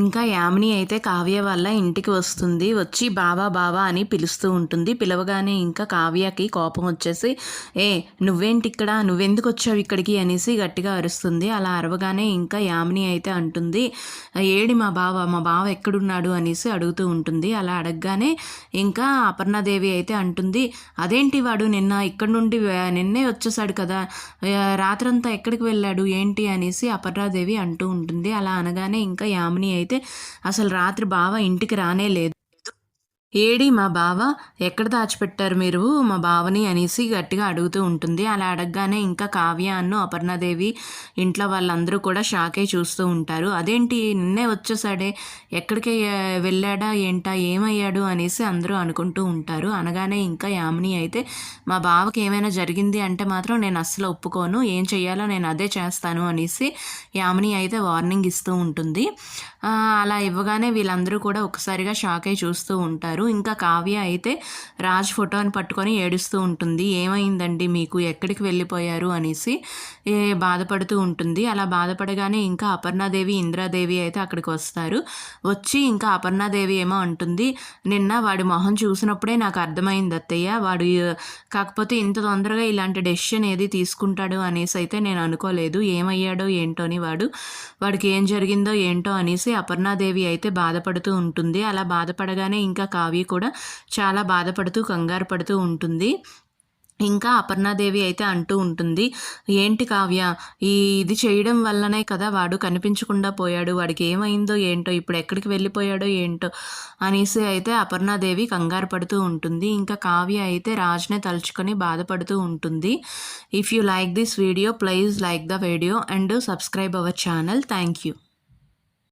ఇంకా యామిని అయితే కావ్య వల్ల ఇంటికి వస్తుంది. వచ్చి బావా బావా అని పిలుస్తూ ఉంటుంది. పిలవగానే ఇంకా కావ్యకి కోపం వచ్చేసి ఏ నువ్వేంటి ఇక్కడ నువ్వెందుకు వచ్చావు ఇక్కడికి? అనేసి గట్టిగా అరుస్తుంది. అలా అరవగానే ఇంకా యామిని అయితే అంటుంది ఏడి మా బావ? మా బావ ఎక్కడున్నాడు? అనేసి అడుగుతూ ఉంటుంది. అలా అడగగానే ఇంకా అపర్ణాదేవి అయితే అంటుంది అదేంటి వాడు? నిన్న ఇక్కడ నుండి నిన్నే వచ్చేసాడు కదా. రాత్రంతా ఎక్కడికి వెళ్ళాడు? ఏంటి? అనేసి అపర్ణాదేవి అంటూ ఉంటుంది. అలా అనగానే ఇంకా యామిని అయితే అసలు రాత్రి బావ ఇంటికి రానే లేదు. ఏడి మా బావ ఎక్కడ దాచిపెట్టారు మీరు? మా బావని అనేసి గట్టిగా అడుగుతూ ఉంటుంది. అలా అడగగానే ఇంకా కావ్య అన్ను అపర్ణాదేవి ఇంట్లో వాళ్ళందరూ కూడా షాకే చూస్తూ ఉంటారు. అదేంటి? నిన్నే వచ్చేసాడే ఎక్కడికి వెళ్ళాడా? ఏంటా? ఏమయ్యాడు? అనేసి అందరూ అనుకుంటూ ఉంటారు. అనగానే ఇంకా యామిని అయితే మా బావకి ఏమైనా జరిగింది అంటే మాత్రం నేను అస్సలు ఒప్పుకోను. ఏం చెయ్యాలో నేను అదే చేస్తాను అనేసి యామిని అయితే వార్నింగ్ ఇస్తూ ఉంటుంది. అలా ఇవ్వగానే వీళ్ళందరూ కూడా ఒకసారిగా షాక్ అయి చూస్తూ ఉంటారు. ఇంకా కావ్య అయితే రాజ్ ఫోటోని పట్టుకొని ఏడుస్తూ ఉంటుంది. ఏమైందండి? మీకు ఎక్కడికి వెళ్ళిపోయారు? అనేసి బాధపడుతూ ఉంటుంది. అలా బాధపడగానే ఇంకా అపర్ణాదేవి ఇంద్రాదేవి అయితే అక్కడికి వస్తారు. వచ్చి ఇంకా అపర్ణాదేవి ఏమో అంటుంది. నిన్న వాడి మొహం చూసినప్పుడే నాకు అర్థమైంది అత్తయ్య. వాడు కాకపోతే ఇంత తొందరగా ఇలాంటి డెసిషన్ ఏది తీసుకుంటాడు అనేసి అయితే నేను అనుకోలేదు. ఏమయ్యాడో ఏంటోని వాడు వాడికి ఏం జరిగిందో ఏంటో అనేసి అపర్ణాదేవి అయితే బాధపడుతూ ఉంటుంది. అలా బాధపడగానే ఇంకా కావ్య కూడా చాలా బాధపడుతూ కంగారు పడుతూ ఉంటుంది. ఇంకా అపర్ణాదేవి అయితే అంటూ ఉంటుంది ఏంటి కావ్య ఈ ఇది చేయడం వల్లనే కదా వాడు కనిపించకుండా పోయాడు. వాడికి ఏమైందో ఏంటో ఇప్పుడు ఎక్కడికి వెళ్ళిపోయాడో ఏంటో అనేసి అయితే అపర్ణాదేవి కంగారు పడుతూ ఉంటుంది. ఇంకా కావ్య అయితే రాజ్నే తలుచుకొని బాధపడుతూ ఉంటుంది. If you like this video please like the video and subscribe our channel thank you